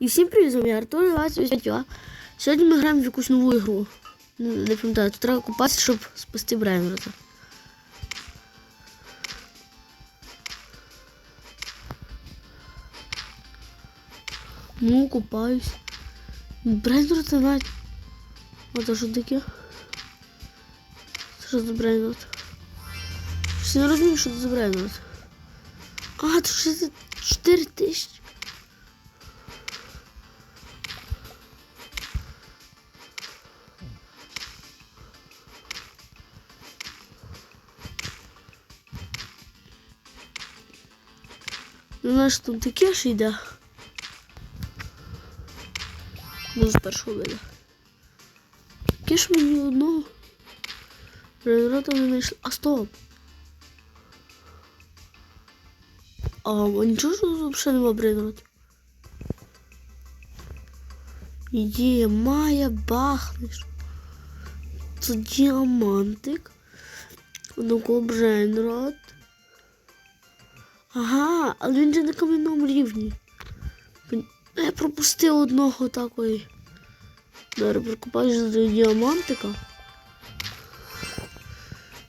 І всім привіт, з вами Артур 28. Сьогодні ми граємо в якусь нову ігру. Ну, не пам'ятаю, тут треба купатися, щоб спасти Брайнерта. Ну, купаюсь. Брайнерта навіть. А це що таке? Це що за Брайнерт? Щось не розумію, що це за Брайнерт. А, це 64 тисячі. Ну, знаєш, там таке ж йде. Ну, з першого вида. Таке ж мені одного. Преврата не знайшли. А стоп. А, нічого ж взагалі нема брейнрот. Є, має бахнеш. Це діамантик. Ну-ка, брейнрот. Ага, але він же на кам'яному рівні. Я пропустив одного такої. Зараз прикупаєш до діамантика.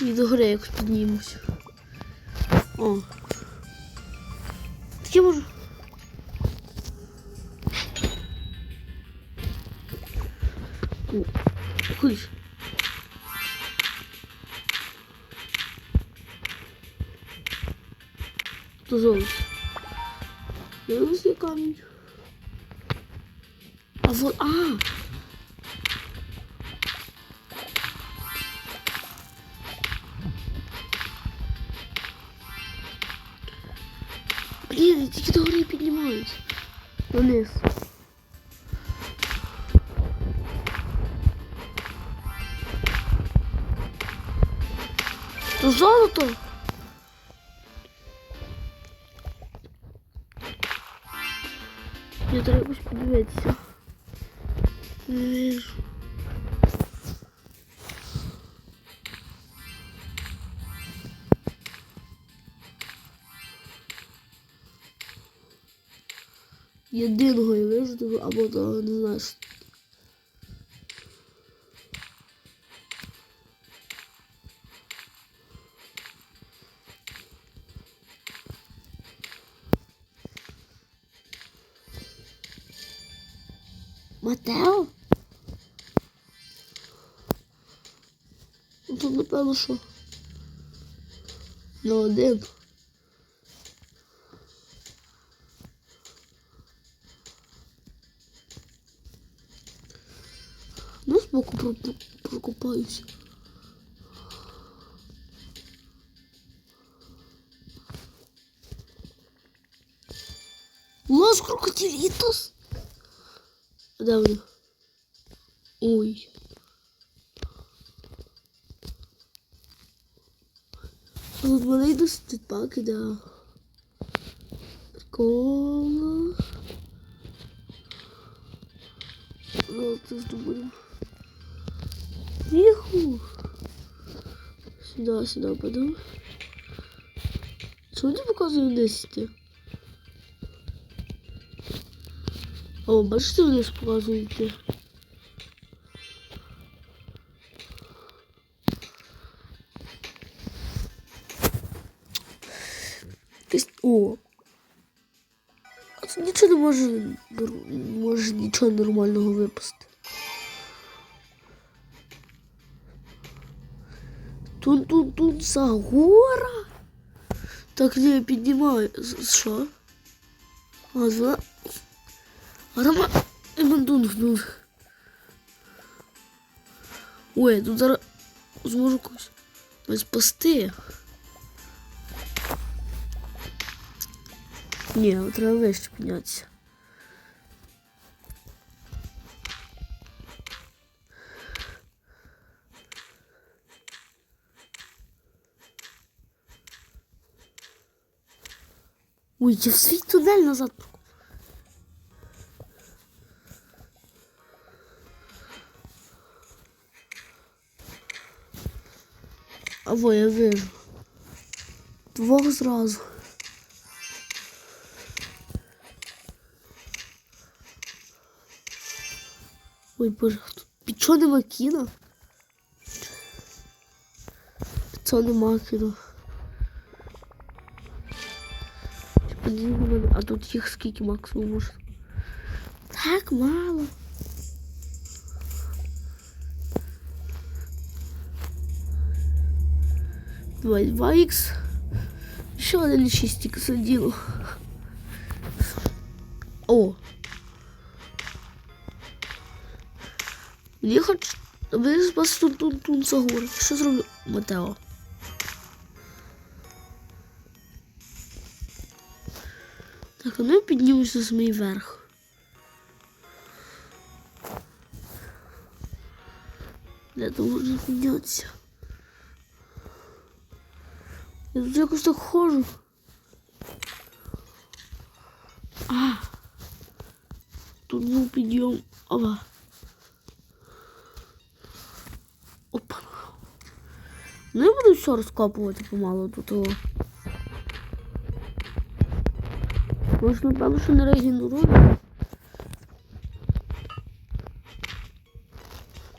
І до гори якось піднімусь. О. Таке можу. О, Ходиш. То золото. Ось є камінь. А вот, а! Блін, я тільки до гори піднімаюсь. Вниз. То золото? Я треба ж подивитися. Вижу. Єдиного я вижу, або то не знаю. Матео? Ну тут напевно що. Не один. Ну, збоку про- про- прокопаюся. Лос крокодилітос. Де? Ой. Тут вони досить паки, да. Прикольно. Ну, це здобудемо. Іху. Сюди, сюди подам. Чому не показує 10? О, бачите, вниз показуєте. Якось- О. А це нічого не може, може нічого нормального випасти. Тут, тут, тут за гора. Так не піднімаю. Що? А, за... Рома... Емандунгнув. Ой, я тут зараз зможу когось спасти. Ні, треба вище піднятися. Ой, я в свій тунель назад. А во, я вижу. Двох зразу. Ой, боже, тут пічо нема кіно? Піцо нема кіно. Подивіться А тут їх скільки максимум може? Так мало. Два, два ікс. Ще один ікс одіну. О. Мені хоч ви спас тун тун тун загор. Що зроблю Матео? Так, а ну я піднімуся з мій верх. Де то можна піднятися? Я тут якось так ходжу. А. Тут був підйом. Ова. Опа. Ну я буду все розкопувати помалу тут. О. Може, напевно, що не регенерую.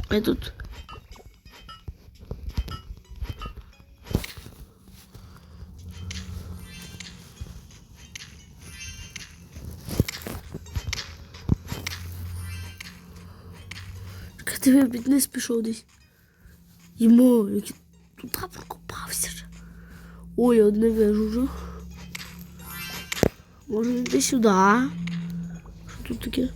А я тут. Ти пішов десь. Йому, який туди прокопався ж. Ой, я одне вижу вже. Може йти сюди. Що тут таке?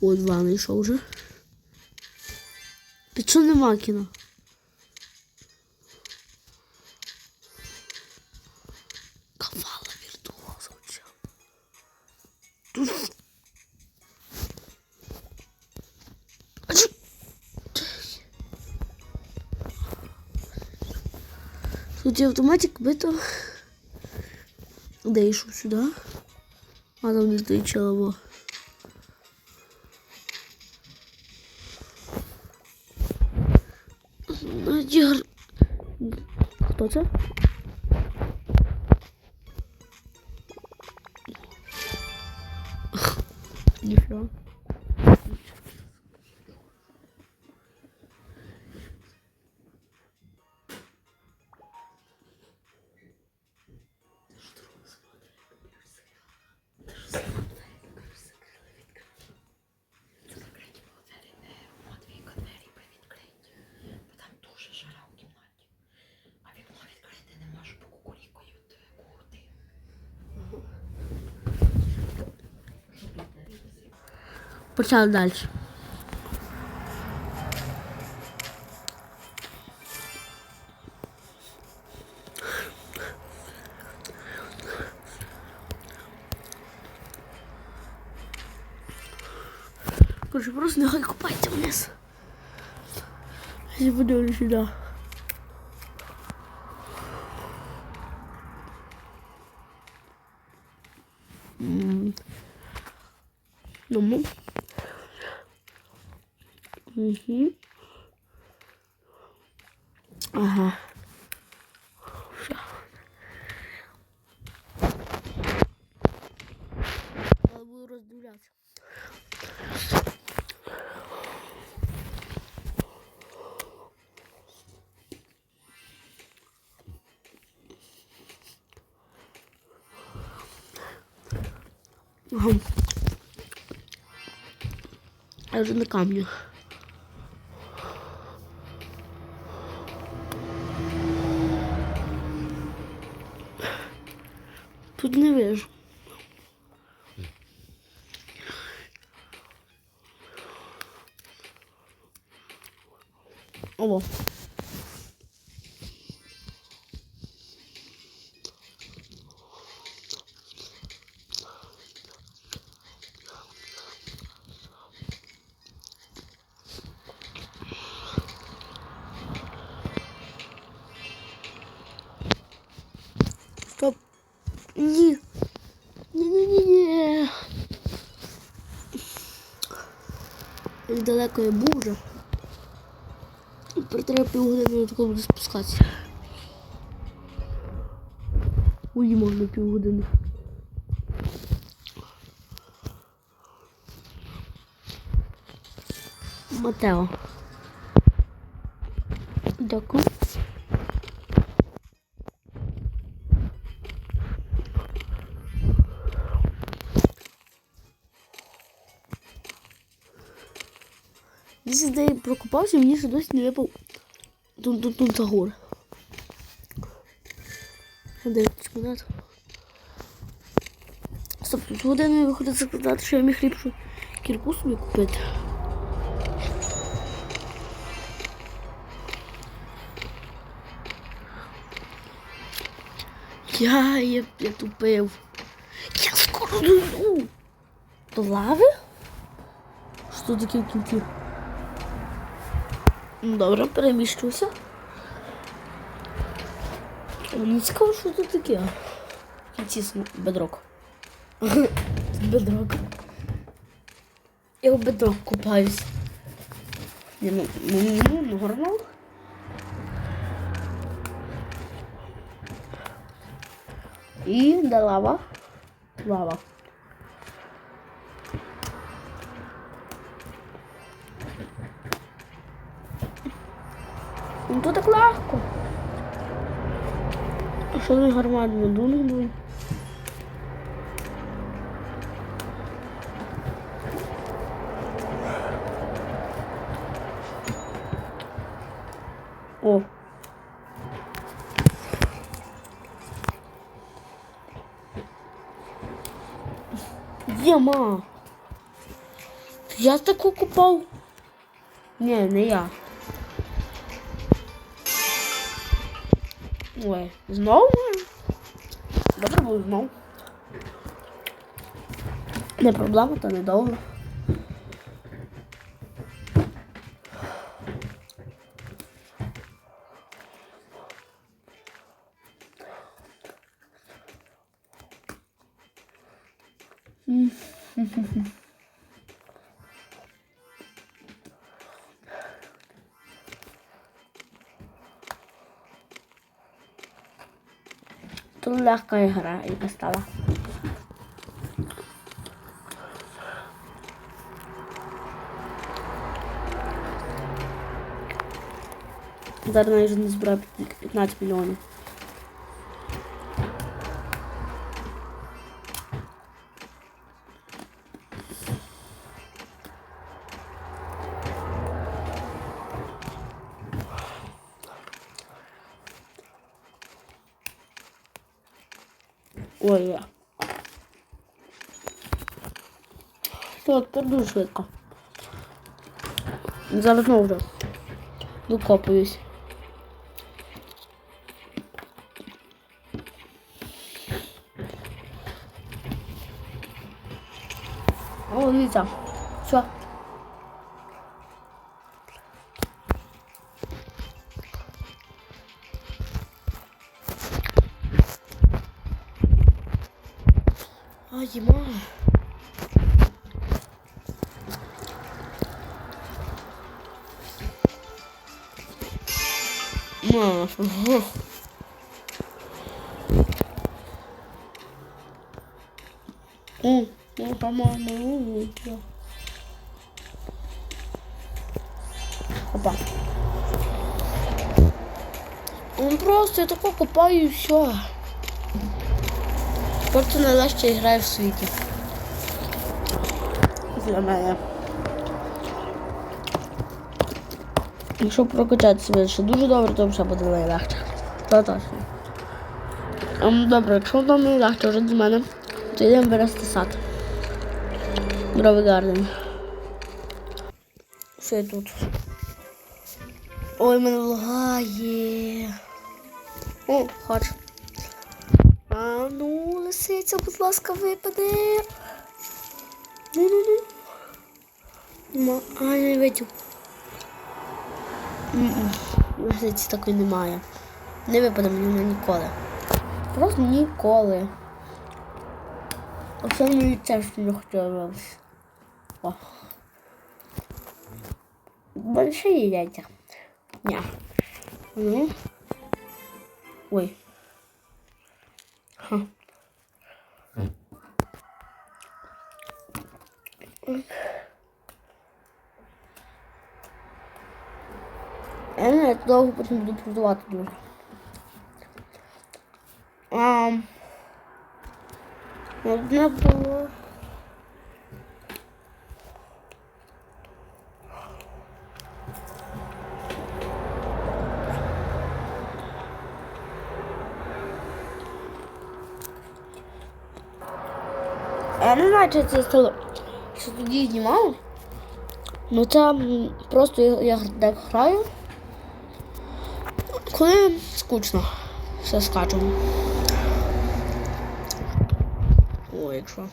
О, два знайшов вже. Ти що нема кіно? Тут є автоматик бито. Де йшов сюди? А там не стоїть. Надір. Хто це? Почали далі. Короче, просто нехай купається вниз. Я подивлюсь сюди. М. Ну, Угу. Ага. Я буду роздивлятися. Ага. Я вже на камню. Тут не вижу. О. далеко я був вже. Про треба півгодини тако буду спускатися. Ой, можна півгодини. Матео. Дякую. Десь де я прокопався, мені ще досі не випав тут загор. Дивіться, назад. Стоп, тут годину виходить сказати, що я міг ліпшу кірку собі купити. Я, я, я тупив. Я скоро дойду. До лави? Що таке в кінці? Ну, Добре, переміщуся. Мені цікаво, що тут таке. Кінці бедрок. бедрок. Я в бедрок купаюсь. Ні, ну, ну, ну, ну. І де лава? Лава. Ну то так легко. А що не гарматно думаю? О. Єма. Я таку купав? Ні, не я. Ой, знову? Добре було знову. Не проблема, та недовго. Тут легка гра і стала. Зараз навіть не збираю 15 мільйонів. Ой, я. Все, тепер дуже швидко. Зараз знову вже докопуюсь. О, дивіться. Все. Ма. Ну, по-моему, Опа. Он просто я тако копаю і все. Просто найлегше грає в світі. Для. Якщо прокачати себе ще дуже добре, то вже буде найлегше. То точно. Ем, добре, якщо вам найлегше вже для мене, то йдемо вирости сад. Дровий гарден. Я тут? Ой, мене лагає. О, хоч. А ну, лисиця, будь ласка, випаде. Ну-ну-ну. А, я не видів. Лисиці такої немає. Не випаде мені ніколи. Просто ніколи. Оце мені теж не хотілося. О. Большие яйця. Ня. Ну. Ой. Ха. Я не знаю, як довго потім буду продавати дуже. А, одне було. Я не знаю, чи це стало, що тоді знімав. Ну це м, просто я, я так граю. Коли скучно, все скачемо. О, якщо.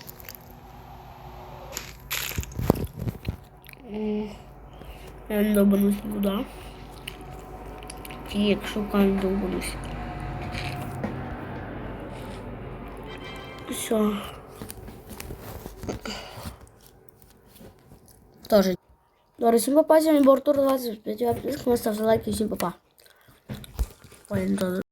Я не довбанусь нікуди. Чи якщо камінь довбанусь. Все. Тоже. Добре, всім папа, сьогодні був Артур 25 підписок, ставте лайки, всім папа. Ой, не то.